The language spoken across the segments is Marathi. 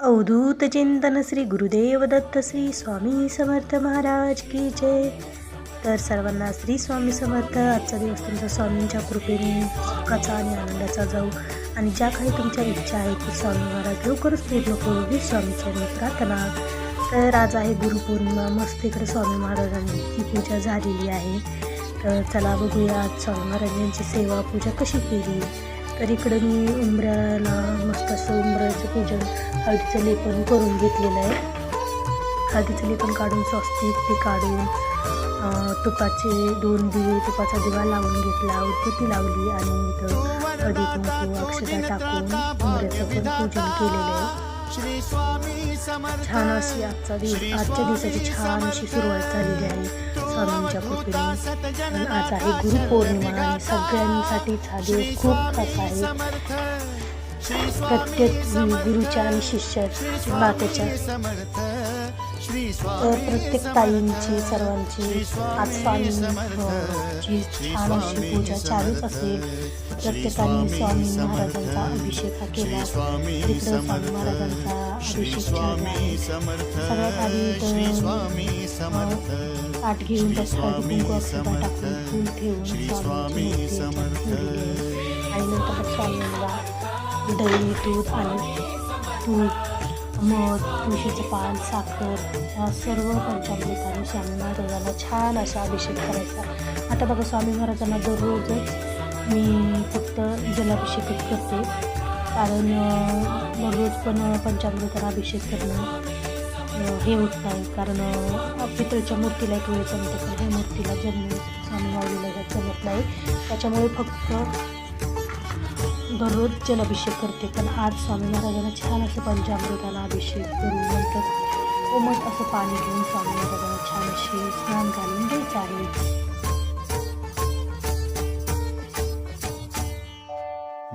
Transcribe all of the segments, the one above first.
अवधूत चिंतन श्री गुरुदेव दत्त श्री स्वामी समर्थ महाराज की जय. तर सर्वांना श्री स्वामी समर्थ. आजचा दिवस तुमच्या स्वामींच्या कृपेने सुखाचा आणि आनंदाचा जाऊ. आणि ज्या काही तुमच्या इच्छा आहेत की स्वामी महाराज लवकरच पूर्ण करू ही स्वामीच्या प्रार्थना. तर आज आहे गुरुपौर्णिमा. मस्त इकडे स्वामी महाराजांची पूजा झालेली आहे. तर चला बघूया आज स्वामी महाराजांची सेवा पूजा कशी केली. तर इकडं मी उंबऱ्याला मस्त असं उंबऱ्याचं पूजन हळदीचं लेपन करून घेतलेलं आहे. हळदीचं लेपन काढून स्वस्तिक ते काढून तुपाचे दोन दिवे तुपाचा दिवा लावून घेतला उदबत्ती लावली आणि इथं हळदी कुंकू अक्षता टाकून उंबऱ्याचं पण पूजन केलेलं आहे. छान अशी आजचा दिवस आजच्या दिवसाची छान अशी सुरुवात झालेली आहे. स्वामींच्या कृपेने. आणि आज आहे गुरुपौर्णिमा आणि सगळ्यांसाठीच हा दिवस खूप खास आहे. प्रत्येक गुरुच्या आणि शिष्याच्या नात्याच्या प्रत्येक ताईंची सर्वांची आज स्वामी छान अशी पूजा चालूच असेल प्रत्येकाने स्वामी महाराजांचा अभिषेक हा केला. तिकडे स्वामी महाराजांचा अभिषेक ठेवला आहे समर्थ सगळ्यात आधी ताट घेऊन हळदी कुंकू अक्षता टाकून फूल ठेवून स्वामींची मूर्ती आणि नंतर स्वामींना दही दूध आणि तूप मध तुळशीचं पान साखर ह्या सर्व पंचामृताने स्वामी महाराजांना छान असा अभिषेक करायचा. आता बघा स्वामी महाराजांना दररोजच मी फक्त जलाभिषेकच करते. कारण दररोज पण पंचामृताला अभिषेक करणं हे होत नाही कारण पितळच्या मूर्तीला एक वेळ जमतं पण ह्या मूर्तीला जन्म स्वामी माऊलीला जमत नाही. त्याच्यामुळे फक्त दररोज जलाभिषेक करते. पण आज स्वामी महाराजांना छान असं पंचामृताला अभिषेक करून नंतर उमट असं पाणी घेऊन स्वामी महाराजांना छान अशी स्नान घालून द्यायचं आहे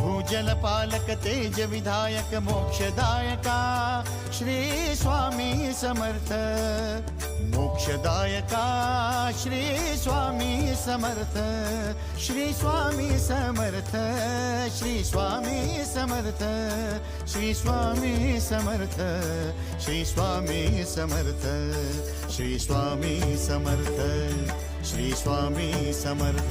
भूजल पालक तेज विधायक मोक्षदायका श्री स्वामी समर्थ. मोक्षदायका श्री स्वामी समर्थ. श्री स्वामी समर्थ श्री स्वामी समर्थ. श्री स्वामी समर्थ श्री स्वामी समर्थ. श्री स्वामी समर्थ श्री स्वामी समर्थ.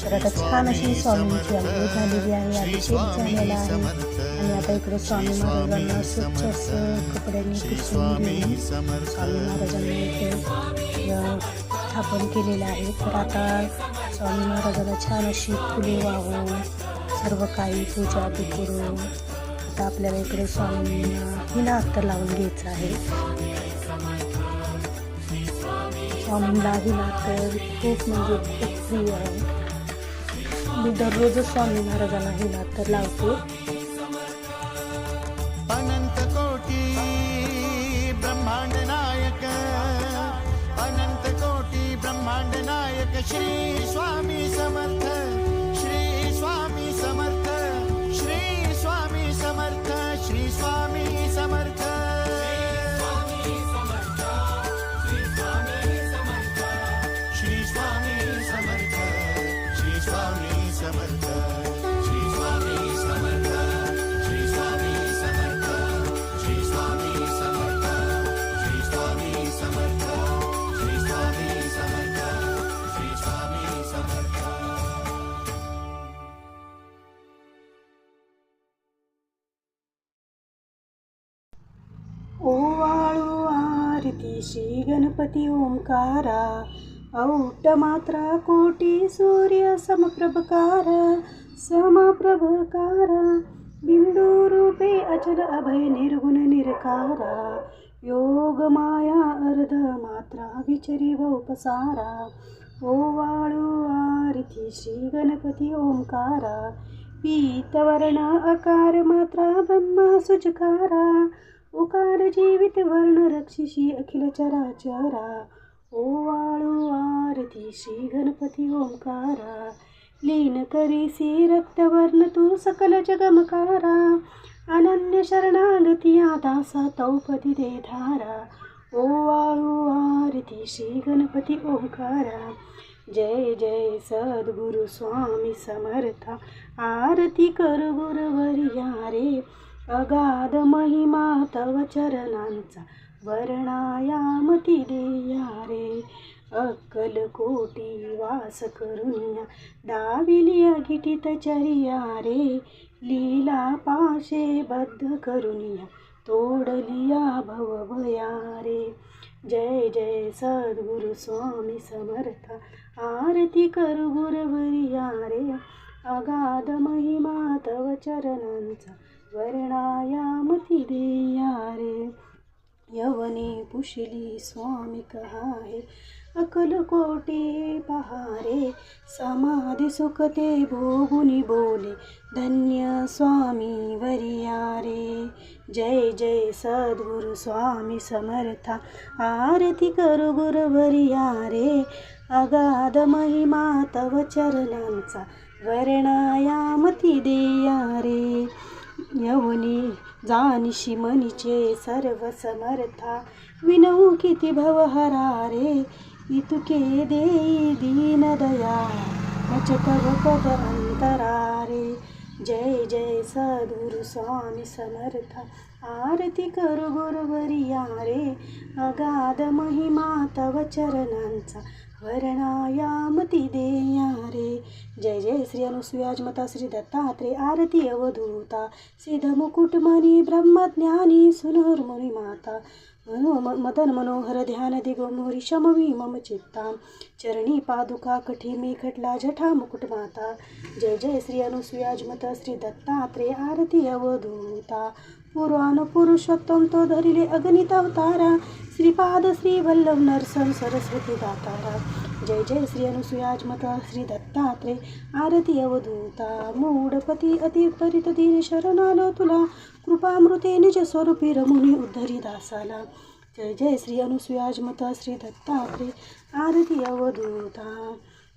तर आता छान अशी स्वामींची आंघोळ झालेली आहे. अभिषेक झालेला आहे आणि आता इकडे स्वामी महाराजांना स्वच्छ असं कपड्यांनी पुसून घेऊन स्वामी महाराजांनी इथे स्थापन केलेलं आहे तर आता स्वामी महाराजांना छान अशी फुले वाहून सर्व काही पूजा ते करून आता आपल्याला इकडे स्वामींना हिना अत्तर लावून घ्यायचं आहे. स्वामींना हिना तर खूप म्हणजे खूप प्रिय आहे मी दररोजच स्वामी महाराजांना हे नाद तर अनंत कोटी ब्रह्मांड नायक अनंत कोटी ब्रह्मांड नायक श्री स्वामी समर्थ. श्री गणपती ओंकारा औट मात्रा कोटी सूर्य समप्रभकार समप्रभकार बिंदू रूपे अचल अभय निर्गुण निरकारा योग माया अर्ध मात्रा विचरी उपसारा ओवाळू आरती श्री गणपती ओंकारा पीतवर्ण अकार मात्रा ब्रह्मा सुचकारा उकार जीवित वर्ण रक्षिषी अखिल चराचरा ओवाळू आरती श्री गणपती ओंकारा. लीन करीसी रक्तवर्ण तू सकल जगमकारा अनन्य शरणागती दासा तौपदी दे धारा. ओवाळू आरती श्री गणपती ओंकारा जय जय सद्गुरु स्वामी समर्था. आरती कर गुरुवर्या रे अगाध महिमा तव चरणांचा वर्णायामती देया रे अक्कल कोटी वास करुनिया दाविली अगिटित चरिया रे लीला पाशे बद्ध करुनिया तोडलिया भवभया रे जय जय सद्गुरु स्वामी समर्थ. आरती करू गुरवरिया रे अगाध महिमा चरणांचा वर्णायामती देया रे यवने पुशली स्वामी कहारे अकल कोटी पहारे समाधी सुखते भोगुनी बोले धन्य स्वामी वरिया रे जय जय सद्गुरु स्वामी समर्था आरती करू गुरुवरिया रे अगाध महिमा तव चरणांचा वर्णायामती देया रे। यवनी जानिशी मनीचे सर्व समर्था विनऊ किती भवहरा रे। इतुके देई दीन दया वचतव पद अंतरा रे। जय जय सद्गुरु स्वामी समर्थ। आरती करू गुरुवरिया रे। अगाध महिमा तव चरणांचा। वर्णायामती देया रे. जय जय श्री अनुसुयाजमता श्री दत्तात्रे आरती अवधूता. सिद्ध मुकुटमणी ब्रह्मज्ञानी सुनोर्मुनी माता. मनो म- मदन मनोहर ध्यान दिगोमोरी शमवी मम चित्तां. चरणी पादुका कठी मे खटला जठा मुकुट माता. जय जय श्री अनुसुयाजमत श्री दत्तात्रे आरती अवधूता. पुराण पुरुषोत्तम तो धरिले अगणित अवतारा. श्रीपाद श्री वल्लभ नरसम सरस्वती दातारा. जय जय श्री अनुसुयाजमता श्री दत्तात्रे. आरती अवधूता. मूढपती अतिपरित दिन शरणालो तुला. कृपामृते निज स्वरूपी रमुनी उद्धरी दासाला. जय जय श्री अनुसुयाजमता श्री दत्तात्रे. आरती अवधूता.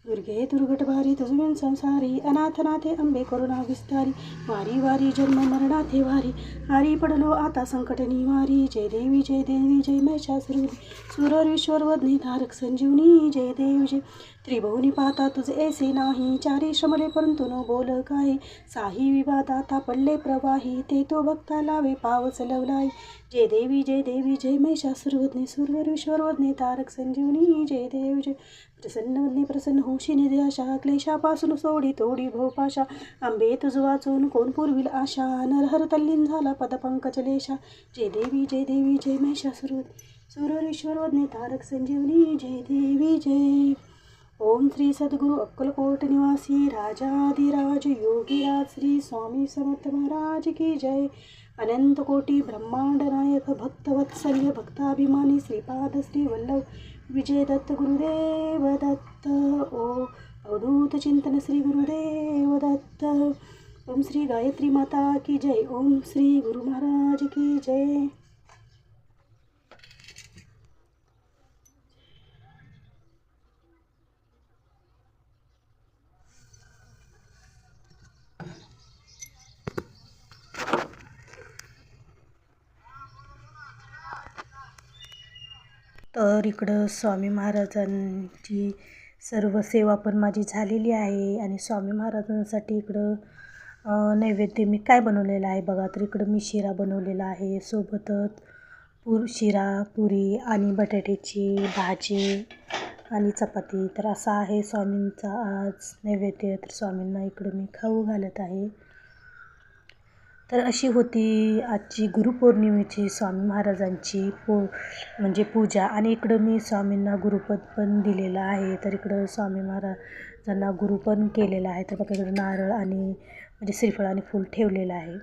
दुर्गे दुर्घट भारी तुझविन संसारी अनाथनाथे अंबे करुणा विस्तारी वारी वारी जन्म मरणाथे वारी हारी पडलो आता संकट निवारी जय देवी जय देवी जय महिषासुरी सुरर विश्वर वदनी धारक संजीवनी जय देवी जय त्रिभुवनी पाहता तुझे ऐसे नाही चारी श्रमले परंतु न बोल काय. साही विवाद आता पडले प्रवाही ते तो भक्ता लावे पावस लवलाय जय देवी जय देवी जय महिषासुरवदने सुरवर विश्वरवदने तारक संजीवनी जय देव जय. प्रसन्न प्रसन्न होशी निराशा क्लेशापासून सोडी तोडी भोपाशा. आंबे तुझ वाचून कोण पुरविल आशा? नरहर तल्लीन झाला पदपंकजलेशा जय देवी जय देवी जय महिषासुरवदने सुरवर विश्वरवदने तारक संजीवनी जय देवी जय. ओम श्री सद्गुरु अक्कलकोट निवासी राजाधिराज योगीराज श्री स्वामी समर्थ महाराज की जय। अनंत कोटी ब्रह्मांड नायक भक्तवत्सल्य भक्ताभिमानी श्रीपाद श्री वल्लभ विजय दत्त गुरुदेव दत्त। ओ अवधूत चिंतन श्री गुरुदेव दत्त। ओम श्री गायत्री माता की जय। ओम श्री गुरु महाराज की जय। तर इकडं स्वामी महाराजांची सर्व सेवा पण माझी झालेली आहे आणि स्वामी महाराजांसाठी इकडं नैवेद्य मी काय बनवलेलं आहे बघा? तर इकडं मी शिरा बनवलेला आहे. सोबतच पूर शिरा पुरी आणि बटाट्याची भाजी आणि चपाती. तर असा आहे स्वामींचा आज नैवेद्य. तर स्वामींना इकडं मी खाऊ घालत आहे. तर अशी होती आजची गुरुपौर्णिमेची स्वामी महाराजांची पो म्हणजे पूजा. आणि इकडं मी स्वामींना गुरुपद पण दिलेलं आहे. तर इकडं स्वामी महाराजांना गुरु पण केलेलं आहे. तर बघा इकडं नारळ आणि म्हणजे श्रीफळ आणि फूल ठेवलेलं आहे.